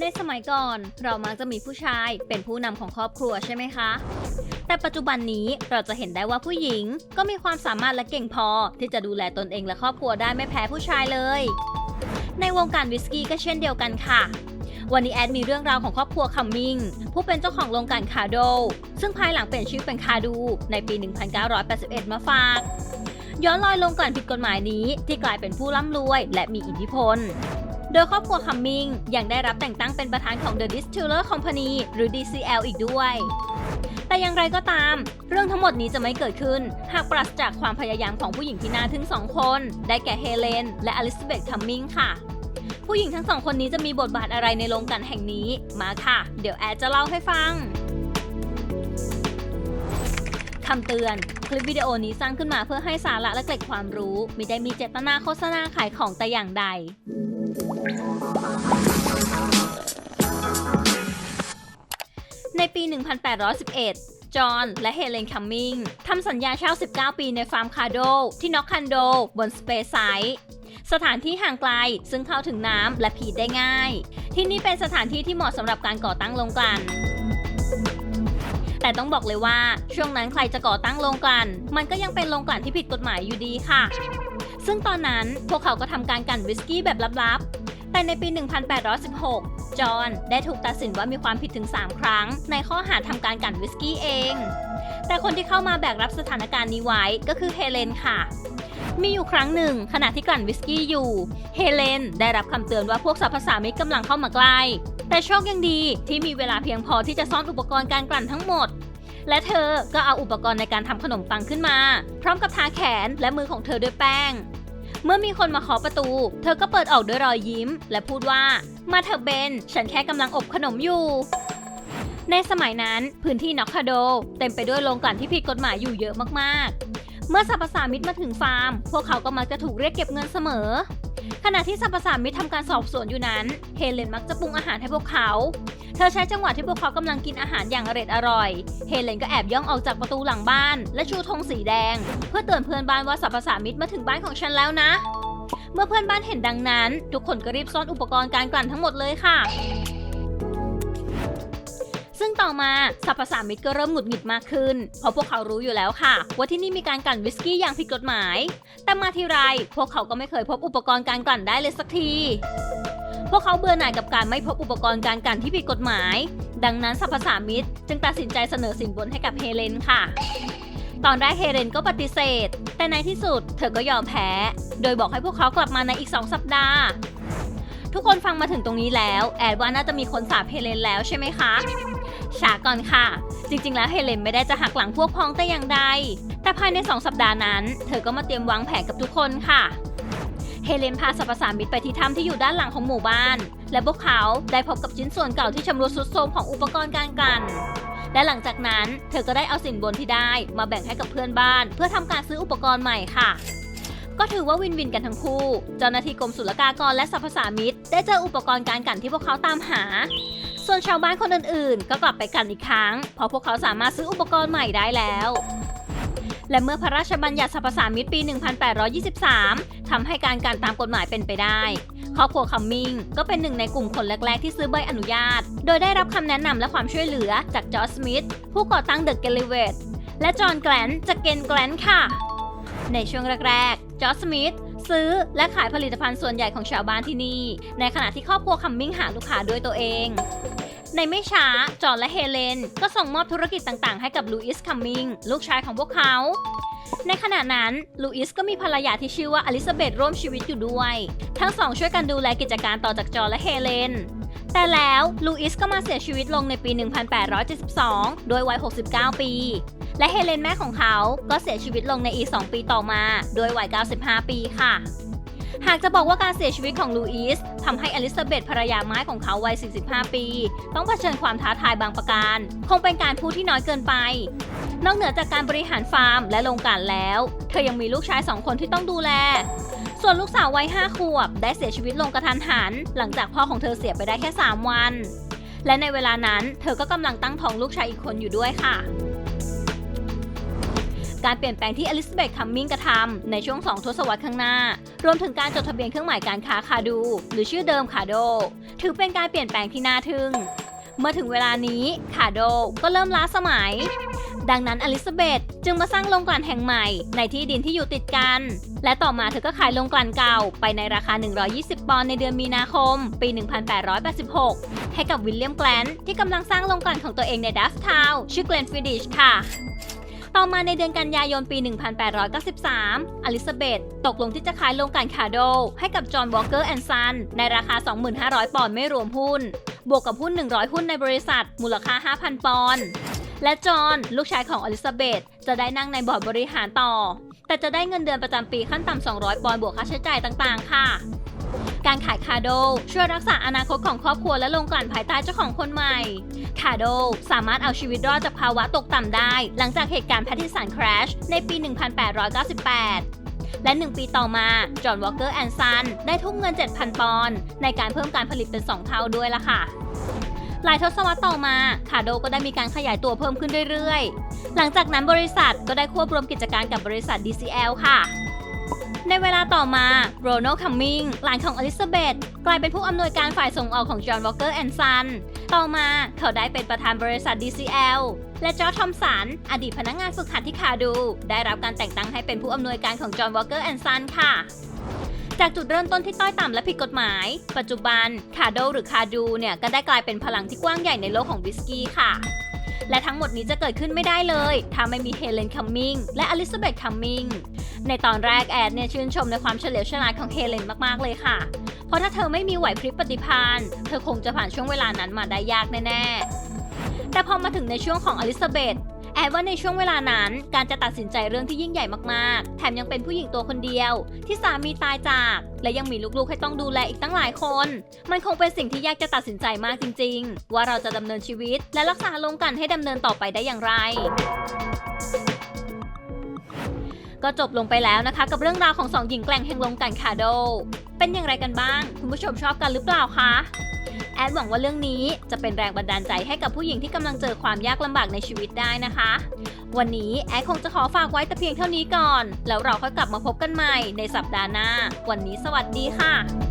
ในสมัยก่อนเรามักจะมีผู้ชายเป็นผู้นำของครอบครัวใช่ไหมคะ แต่ปัจจุบันนี้เราจะเห็นได้ว่าผู้หญิงก็มีความสามารถและเก่งพอ ที่จะดูแลตนเองและครอบครัวได้ไม่แพ้ผู้ชายเลย ในวงการวิสกี้ก็เช่นเดียวกันค่ะวันนี้แอดมีเรื่องราวของครอบครัวคัมมิงผู้เป็นเจ้าของโรงกลั่นคาโด ซึ่งภายหลังเปลี่ยนชื่อเป็นคาดู ในปี 1981 มาฝาก ย้อนรอยโรงกลั่นผิดกฎหมายนี้ที่กลายเป็นผู้ร่ำรวยและมีอิทธิพล โดยครอบครัวคัมมิงยังได้รับแต่งตั้งเป็นประธานของ The Distiller Company หรือ DCL อีกด้วย แต่อย่างไรก็ตาม เรื่องทั้งหมดนี้จะไม่เกิดขึ้น หากปราศจากความพยายามของผู้หญิงที่น่าทึ่งสองคน ได้แก่เฮเลนและอลิซาเบธคัมมิงค่ะ ผู้หญิงทั้งสองคนนี้จะมีบทบาทอะไรในโรงกันแห่งนี้ มาค่ะ เดี๋ยวแอดจะเล่าให้ฟังคำเตือน คลิปวิดีโอนี้สร้างขึ้นมาเพื่อให้สาระและเกร็ดความรู้ ไม่ได้มีเจตนาโฆษณาขายของแต่อย่างใด ในปี 1811 จอห์นและเฮเลนคัมมิงทำสัญญาเช่า 19 ปีในฟาร์มคาโด ที่น็อกคันโด บนสเปซไซต์สถานที่ห่างไกลซึ่งเข้าถึงน้ำและผีได้ง่าย ที่นี่เป็นสถานที่ที่เหมาะสำหรับการก่อตั้งโรงกลั่นแต่ต้องบอกเลยว่าช่วงนั้นใครจะก่อตั้งโรงกลั่นมันก็ยังเป็นโรงกลั่นที่ผิดกฎหมายอยู่ดีค่ะ ซึ่งตอนนั้นพวกเขาก็ทำการกลั่นวิสกี้แบบลับๆ แต่ในปี 1816 จอห์นได้ถูกตัดสินว่ามีความผิดถึง 3 ครั้ง ในข้อหาทำการกลั่นวิสกี้เอง แต่คนที่เข้ามาแบกรับสถานการณ์นี้ไว้ก็คือเฮเลนค่ะมีอยู่ครั้งหนึ่งขณะที่กลั่นวิสกี้อยู่ เฮเลนได้รับคำเตือนว่าพวกสรรพสามิตกำลังเข้ามาใกล้ แต่โชคยังดีที่มีเวลาเพียงพอที่จะซ่อนอุปกรณ์การกลั่นทั้งหมด และเธอก็เอาอุปกรณ์ในการทำขนมปังขึ้นมา พร้อมกับทาแขนและมือของเธอด้วยแป้ง เมื่อมีคนมาเคาะประตู เธอก็เปิดออกด้วยรอยยิ้ม และพูดว่า มาเถอะเบน ฉันแค่กำลังอบขนมอยู่ ในสมัยนั้นพื้นที่น็อกคาโด เต็มไปด้วยโรงกลั่นที่ผิดกฎหมายอยู่เยอะมากๆ เมื่อสรรพสามิตมาถึงฟาร์ม พวกเขาก็มักจะถูกเรียกเก็บเงินเสมอขณะที่สรรพสามิตทำการสอบสวนอยู่นั้น เฮเลนมักจะปรุงอาหารให้พวกเขา เธอใช้จังหวะที่พวกเขากำลังกินอาหารอย่างอร็ดอร่อย เฮเลนก็แอบย่องออกจากประตูหลังบ้าน และชูธงสีแดง เพื่อเตือนเพื่อนบ้านว่าสรรพสามิตมาถึงบ้านของฉันแล้วนะ เมื่อเพื่อนบ้านเห็นดังนั้น ทุกคนก็รีบซ่อนอุปกรณ์การกลั่นทั้งหมดเลยค่ะซึ่งต่อมาสรรพสามิตก็เริ่มหงุดหงิดมากขึ้น เพราะพวกเขารู้อยู่แล้วค่ะ ว่าที่นี่มีการกลั่นวิสกี้อย่างผิดกฎหมาย แต่มาทีไร พวกเขาก็ไม่เคยพบอุปกรณ์การกลั่นได้เลยสักที พวกเขาเบื่อหน่ายกับการไม่พบอุปกรณ์การกันที่ผิดกฎหมาย ดังนั้นสรรพสามิตจึงตัดสินใจเสนอสินบนให้กับเฮเลนค่ะ ตอนแรกเฮเลนก็ปฏิเสธ แต่ในที่สุดเธอก็ยอมแพ้ โดยบอกให้พวกเขากลับมาในอีก 2 สัปดาห์ ทุกคนฟังมาถึงตรงนี้แล้ว แอดว่าน่าจะมีคนสาบเฮเลนแล้วใช่ไหมคะช้าก่อนค่ะ จริงๆ แล้วเฮเลนไม่ได้จะหักหลังพวกพ้องแต่อย่างใด แต่ภายใน 2 สัปดาห์นั้น เธอก็มาเตรียมวางแผนกับทุกคนค่ะ เฮเลนพาสรรพสามิตไปที่ถ้ำที่อยู่ด้านหลังของหมู่บ้าน และพวกเขาได้พบกับชิ้นส่วนเก่าที่ชำรุดทรุดโทรมของอุปกรณ์การกลั่นและหลังจากนั้นเธอก็ได้เอาสินบนที่ได้มาแบ่งให้กับเพื่อนบ้าน เพื่อทำการซื้ออุปกรณ์ใหม่ค่ะ ก็ถือว่าวินวินกันทั้งคู่ เจ้าหน้าที่กรมศุลกากรและสรรพสามิตได้เจออุปกรณ์การกันที่พวกเขาตามหา ส่วนชาวบ้านคนอื่นๆ ก็กลับไปกันอีกครั้งเพราะพวกเขาสามารถซื้ออุปกรณ์ใหม่ได้แล้ว และเมื่อพระราชบัญญัติสรรพสามิตปี 1823ทำให้การกลั่นตามกฎหมายเป็นไปได้ครอบครัวคัมมิงก็เป็นหนึ่งในกลุ่มคนแรก ๆ ที่ซื้อใบอนุญาต โดยได้รับคำแนะนำและความช่วยเหลือจากจอร์จสมิธผู้ก่อตั้งเดอะเกลิเวตและจอห์นแกลนจากเกนแกลนค่ะ ในช่วงแรก ๆ จอร์จสมิธซื้อและขายผลิตภัณฑ์ส่วนใหญ่ของชาวบ้านที่นี่ ในขณะที่ครอบครัวคัมมิงหาลูกค้าด้วยตัวเอง ในไม่ช้า จอห์และเฮเลน ก็ส่งมอบธุรกิจต่างๆ ให้กับลูอิสคัมมิง ลูกชายของพวกเขา ในขณะนั้น ลูอิสก็มีภรรยาที่ชื่อว่าอลิซาเบธร่วมชีวิตอยู่ด้วย ทั้งสองช่วยกันดูแลกิจการต่อจากจอห์และเฮเลนแต่แล้วลูอิสก็มาเสียชีวิตลงในปี 1872 โดยวัย 69 ปี และเฮเลนแม่ของเขาก็เสียชีวิตลงในอีก 2 ปีต่อมา โดยวัย 95 ปีค่ะ หากจะบอกว่าการเสียชีวิตของลูอิสทำให้อลิซาเบธภรรยาไม้ของเขาวัย 45 ปี ต้องเผชิญความท้าทายบางประการ คงเป็นการพูดที่น้อยเกินไป นอกเหนือจากการบริหารฟาร์มและโรงกลั่นแล้ว เธอยังมีลูกชาย2คนที่ต้องดูแล ส่วนลูกสาววัย5ขวบ ได้เสียชีวิตลงกระทันหัน หลังจากพ่อของเธอเสียไปได้แค่ 3 วัน และในเวลานั้น เธอก็กำลังตั้งท้องลูกชายอีกคนอยู่ด้วยค่ะ การเปลี่ยนแปลงที่อลิซาเบธคัมมิงกระทำในช่วง 2 ทศวรรษข้างหน้า รวมถึงการจดทะเบียนเครื่องหมายการค้าคาดู หรือชื่อเดิมคาโด ถือเป็นการเปลี่ยนแปลงที่น่าทึ่ง เมื่อถึงเวลานี้คาโดก็เริ่มล้าสมัย ดังนั้นอลิซาเบธจึงมาสร้างโรงกลั่นแห่งใหม่ในที่ดินที่อยู่ติดกัน และต่อมาเธอก็ขายโรงกลั่นเก่าไปในราคา 120 ปอนด์ในเดือนมีนาคม ปี 1886 ให้กับวิลเลียมแกลนที่กำลังสร้างโรงกลั่นของตัวเองในดัฟทาวชื่อเกลนฟิดิชค่ะ ต่อมาในเดือนกันยายนปี 1893 อลิซาเบธตกลงที่จะขายโรงกลั่นคาโด ให้กับจอห์นวอลเกอร์แอนด์ซันในราคา 2,500 ปอนด์ไม่รวมหุ้น บวกกับหุ้น 100 หุ้นในบริษัท มูลค่า 5,000 ปอนด์และจอห์นลูกชายของอลิซาเบธจะได้นั่งในบอร์ดบริหารต่อ แต่จะได้เงินเดือนประจำปีขั้นต่ำ200 ปอนด์บวกค่าใช้จ่ายต่างๆ ค่ะ การขายคาโด ช่วยรักษาอนาคตของครอบครัวและลงกลั่นภายใต้เจ้าของคนใหม่คาโดสามารถเอาชีวิตรอดจากภาวะตกต่ำได้ หลังจากเหตุการณ์แพทติสันคราชในปี 1898และ 1 ปีต่อมา จอห์นวอลเกอร์แอนซัน ได้ทุ่มเงิน 7,000 ปอนด์ในการเพิ่มการผลิตเป็น 2 เท่าด้วยล่ะค่ะ หลายทศวรรษต่อมาคาโดก็ได้มีการขยายตัวเพิ่มขึ้นเรื่อยๆ หลังจากนั้นบริษัทก็ได้ควบรวมกิจการกับบริษัท DCL ค่ะ ในเวลาต่อมาโรนัลคัมมิงหลานของอลิซาเบธกลายเป็นผู้อำนวยการฝ่ายส่งออกของจอห์นวอลเกอร์แอนด์ซันต่อมาเขาได้เป็นประธานบริษัท DCL และจอร์ทอมสัน อดีตพนักงานฝึกหัดที่คาดู ได้รับการแต่งตั้งให้เป็นผู้อำนวยการของจอห์นวอลเกอร์แอนด์ซันค่ะจากจุดเริ่มต้นที่ต้อยต่ำและผิดกฎหมาย ปัจจุบันคาโดหรือคาดูเนี่ยก็ได้กลายเป็นพลังที่กว้างใหญ่ในโลกของวิสกี้ค่ะ และทั้งหมดนี้จะเกิดขึ้นไม่ได้เลย ถ้าไม่มีเฮเลนคัมมิงและอลิซาเบธคัมมิงในตอนแรกแอดเนี่ยชื่นชมในความเฉลียวฉลาดของเฮเลนมากๆเลยค่ะ เพราะถ้าเธอไม่มีไหวพริบปฏิภาณเธอคงจะผ่านช่วงเวลานั้นมาได้ยากแน่ๆแต่พอมาถึงในช่วงของอลิซาเบธ แอดว่าในช่วงเวลานั้นการจะตัดสินใจเรื่องที่ยิ่งใหญ่มากๆ แถมยังเป็นผู้หญิงตัวคนเดียว ที่สามีตายจาก และยังมีลูกๆให้ต้องดูแลอีกตั้งหลายคน มันคงเป็นสิ่งที่ยากจะตัดสินใจมากจริง ๆ ว่าเราจะดำเนินชีวิต และรักษาลงกันให้ดำเนินต่อไปได้อย่างไรก็จบลงไปแล้วนะคะ กับเรื่องราวของสองหญิงแกร่งแห่งวงการคาโด เป็นอย่างไรกันบ้าง คุณผู้ชมชอบกันหรือเปล่าคะ แอดหวังว่าเรื่องนี้จะเป็นแรงบันดาลใจให้กับผู้หญิงที่กำลังเจอความยากลำบากในชีวิตได้นะคะ วันนี้แอดคงจะขอฝากไว้แต่เพียงเท่านี้ก่อน แล้วเราค่อยกลับมาพบกันใหม่ในสัปดาห์หน้า วันนี้สวัสดีค่ะ